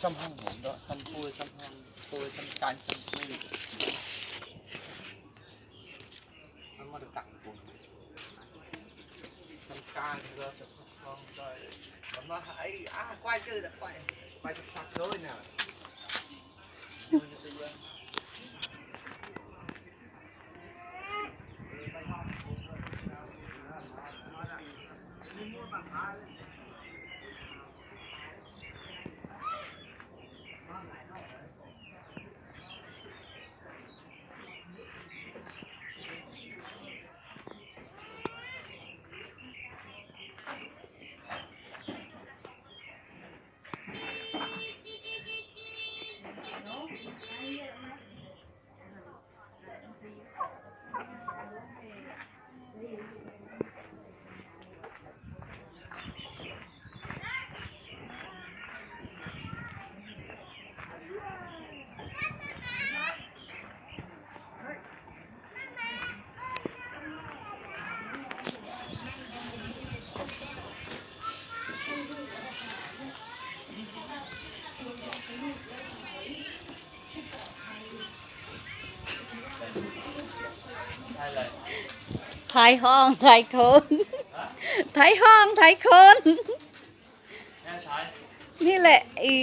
trong hang hổm đó xăm cua trong hang cua trong canh xăm cua nó mà được tặng của trong can ra sẽ không rồi mà hãy à quay chứ đã, quay quay thật sạch rồi nè ถ่ายห้องถ่ายคนถ่ายห้องถ่ายคนนี่แหละอี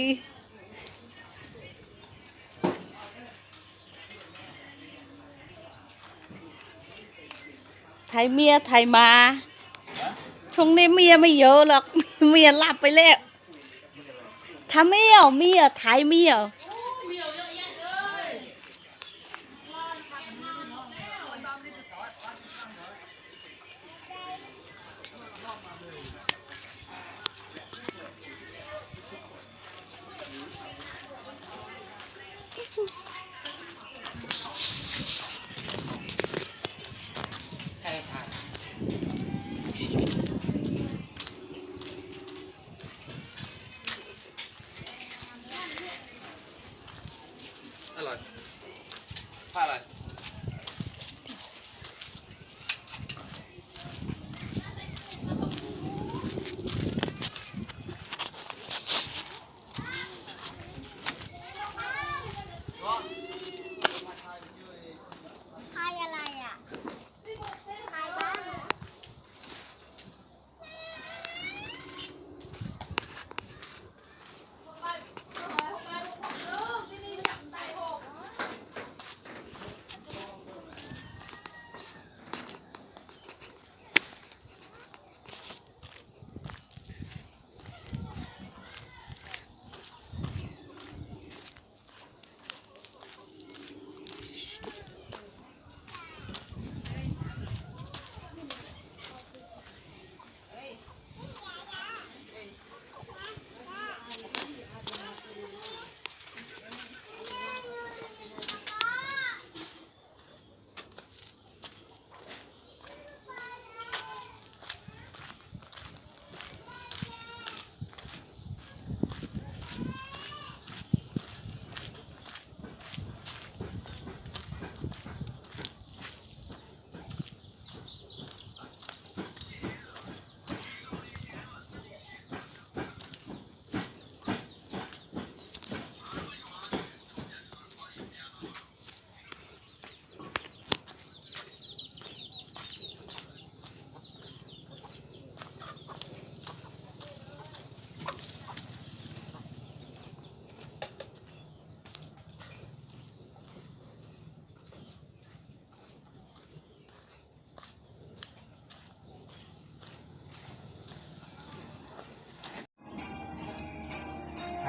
ถ่ายเมียถ่ายมาช่วงนี้เมียไม่เยอะหรอกเมียหลับไปแล้วถ้าเมียวเมียถ่ายเมียว はい、は。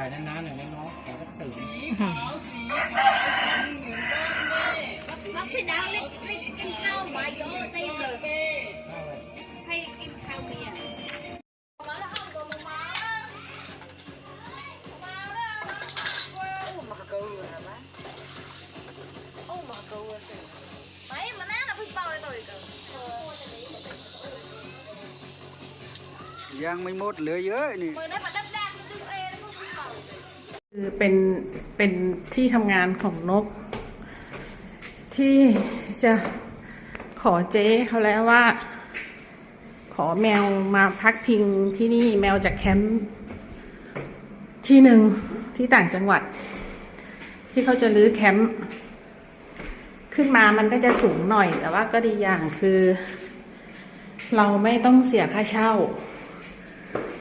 ายนานๆหน่อยนะน้องขอสักตื่นก็พี่ดังเล็กเล็กกินข้าวมาเยอะเต็มเลยให้กินข้าวเมีย Đấy, mà nó là phải คือเป็นเป็นที่ทำงานของนก ที่จะขอเจ๊เขาแล้วว่า ขอแมวมาพักพิงที่นี่แมวจากแคมป์ที่หนึ่งที่ต่างจังหวัด ที่เขาจะรื้อแคมป์ขึ้นมามันก็จะสูงหน่อย แต่ว่าก็ดีอย่างคือ เราไม่ต้องเสียค่าเช่า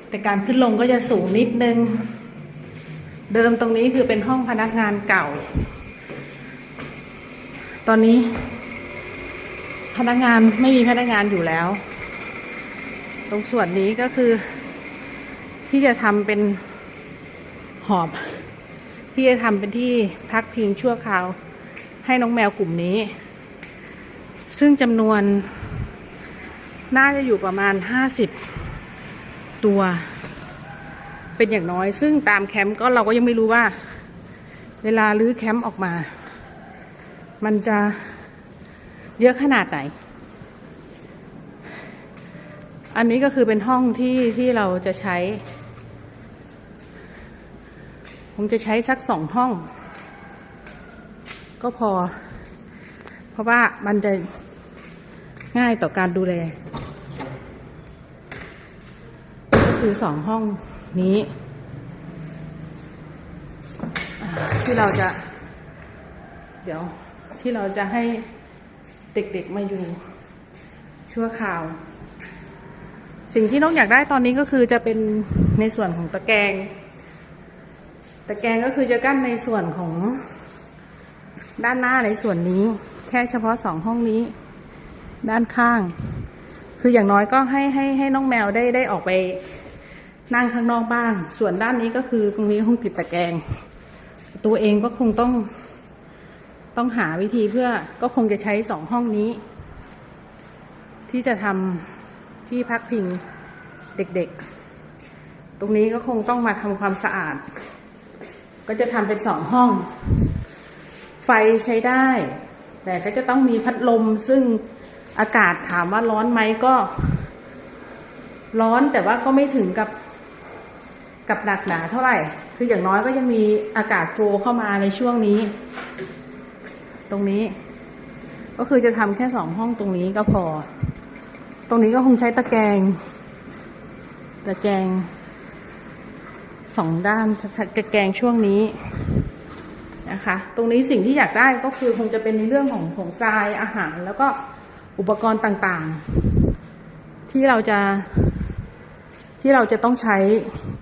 แต่การขึ้นลงก็จะสูงนิดนึง เดิมตรงนี้คือเป็นห้องพนักงานเก่า ตอนนี้ พนักงานไม่มีพนักงานอยู่แล้ว ตรงส่วนนี้ก็คือ ที่จะทำเป็นหอบ ที่จะทำเป็นที่พักพิงชั่วคราว ให้น้องแมวกลุ่มนี้ ซึ่งจำนวน น่าจะอยู่ประมาณห้าสิบตัว เป็นอย่างน้อย ซึ่งตามแคมป์ก็เราก็ยังไม่รู้ว่า เวลาลื้อแคมป์ออกมา มันจะเยอะขนาดไหน อันนี้ก็คือเป็นห้องที่ที่เราจะใช้ ผมจะใช้สักสองห้อง ก็พอ เพราะว่ามันจะง่ายต่อการดูแล ก็คือสองห้อง นี้ที่เราจะ เดี๋ยวที่เราจะให้เด็กๆมาอยู่ชั่วคราว สิ่งที่น้องอยากได้ตอนนี้ก็คือจะเป็นในส่วนของตะแกรงตะแกรงก็คือจะกั้นในส่วนของด้านหน้าในส่วนนี้ แค่เฉพาะสองห้องนี้ ด้านข้าง คืออย่างน้อยก็ให้ให้ให้น้องแมวได้ได้ออกไป นั่งข้างนอกบ้างส่วนด้านนี้ก็คือตรงนี้คงติดตะแกรง ตัวเองก็คงต้อง ต้องหาวิธีเพื่อก็คงจะใช้สองห้องนี้ ที่จะทำที่พักพิงเด็กๆ ตรงนี้ก็คงต้องมาทำความสะอาด ก็จะทำเป็นสองห้อง ไฟใช้ได้ แต่ก็จะต้องมีพัดลมซึ่งอากาศถามว่าร้อนไหมก็ร้อนแต่ว่าก็ไม่ถึงกับ กับหนักหนาเท่าไหร่ คืออย่างน้อยก็ยังมีอากาศโฟเข้ามาในช่วงนี้ ตรงนี้ ก็คือจะทำแค่สองห้องตรงนี้ก็พอ ตรงนี้ก็คงใช้ตะแกรงตะแกรงสองด้านตะแกรงช่วงนี้นะคะ ตรงนี้สิ่งที่อยากได้ก็คือคงจะเป็นในเรื่องของของทรายอาหารแล้วก็อุปกรณ์ต่างๆ ที่เราจะ ที่เราจะต้องใช้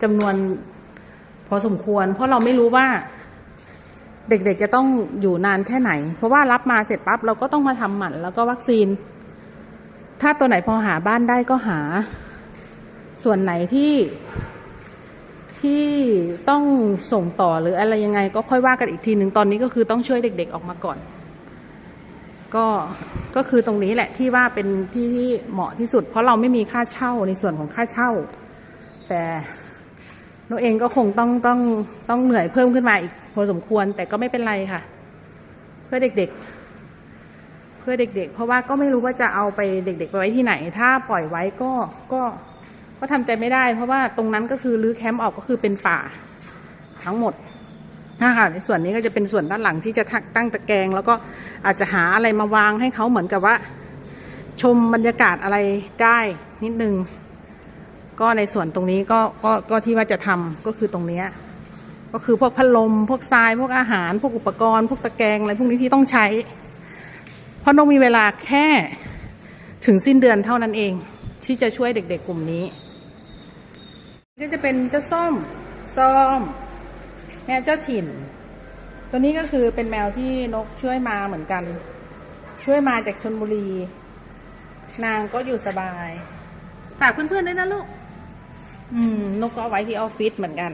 จำนวนพอสมควร เพราะเราไม่รู้ว่าเด็กๆจะต้องอยู่นานแค่ไหน เพราะว่ารับมาเสร็จปั๊บเราก็ต้องมาทำหมันแล้วก็วัคซีน ถ้าตัวไหนพอหาบ้านได้ก็หา ส่วนไหนที่ที่ต้องส่งต่อหรืออะไรยังไง ก็ค่อยว่ากันอีกทีหนึ่งตอนนี้ก็คือต้องช่วยเด็ก ๆออกมาก่อน ก็ก็คือตรงนี้แหละที่ว่าเป็นที่ที่เหมาะที่สุด เพราะเราไม่มีค่าเช่าในส่วนของค่าเช่า แต่เราเองก็คงต้องต้องต้องเหนื่อยเพิ่มขึ้นมาอีกพอสมควร แต่ก็ไม่เป็นไรค่ะ เพื่อเด็กๆ เพื่อเด็ก ๆ เพราะว่าก็ไม่รู้ว่าจะเอาไปเด็ก ๆ ไปไว้ที่ไหน ถ้าปล่อยไว้ก็ก็ก็ทำใจไม่ได้ เพราะว่าตรงนั้นก็คือรื้อแคมป์ออกก็คือเป็นป่าทั้งหมดนะคะในส่วนนี้ก็จะเป็นส่วนด้านหลังที่จะตั้งตะแกรงแล้วก็อาจจะหาอะไรมาวางให้เขาเหมือนกับว่า ชมบรรยากาศอะไรได้นิดนึง ก็ในส่วนตรงนี้ก็ก็ก็ที่ว่าจะทำก็คือตรงเนี้ยก็คือพวกพัดลมพวกทรายพวกอาหาร พวกอุปกรณ์ พวกตะแกรงอะไรพวกนี้ที่ต้องใช้ เพราะน้องมีเวลาแค่ถึงสิ้นเดือนเท่านั้นเอง ที่จะช่วยเด็ก ๆ กลุ่มนี้ก็จะเป็นเจ้าส้มส้มแมวเจ้าถิ่น ตัวนี้ก็คือเป็นแมวที่นกช่วยมาเหมือนกัน ช่วยมาจากชนบุรี นางก็อยู่สบาย ฝากเพื่อนๆด้วยนะลูก อืมนกก็ไว้ที่ออฟฟิศเหมือนกัน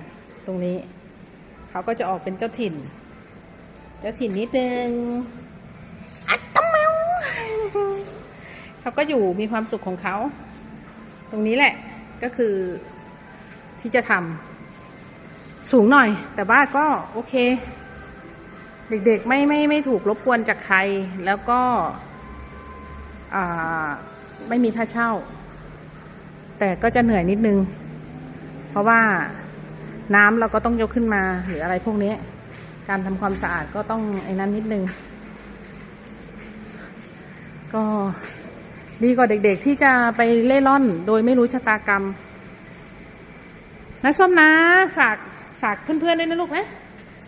ตรงนี้ เขาก็จะออกเป็นเจ้าถิ่น เจ้าถิ่นนิดนึงอัตเมวเขาก็อยู่มีความสุขของเขา ตรงนี้แหละก็คือที่จะทำสูงหน่อย แต่ว่าก็โอเค เด็กๆไม่ไม่ไม่ถูกรบกวนจากใคร แล้วก็ไม่มีค่าเช่า แต่ก็จะเหนื่อยนิดนึง เพราะว่าน้ำเราก็ต้องยกขึ้นมาหรืออะไรพวกนี้ การทำความสะอาดก็ต้องไอ้นั้นนิดนึง ก็ดีกว่าเด็กๆที่จะไปเล่ร่อนโดยไม่รู้ชะตากรรมนะส้มนะ ฝากฝากเพื่อนๆด้วยนะลูกนะ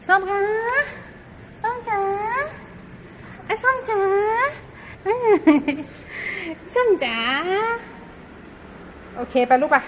ส้มคะส้มจ๋าไอ้ส้มจ๋าส้มจ๋าโอเคไปลูกปะ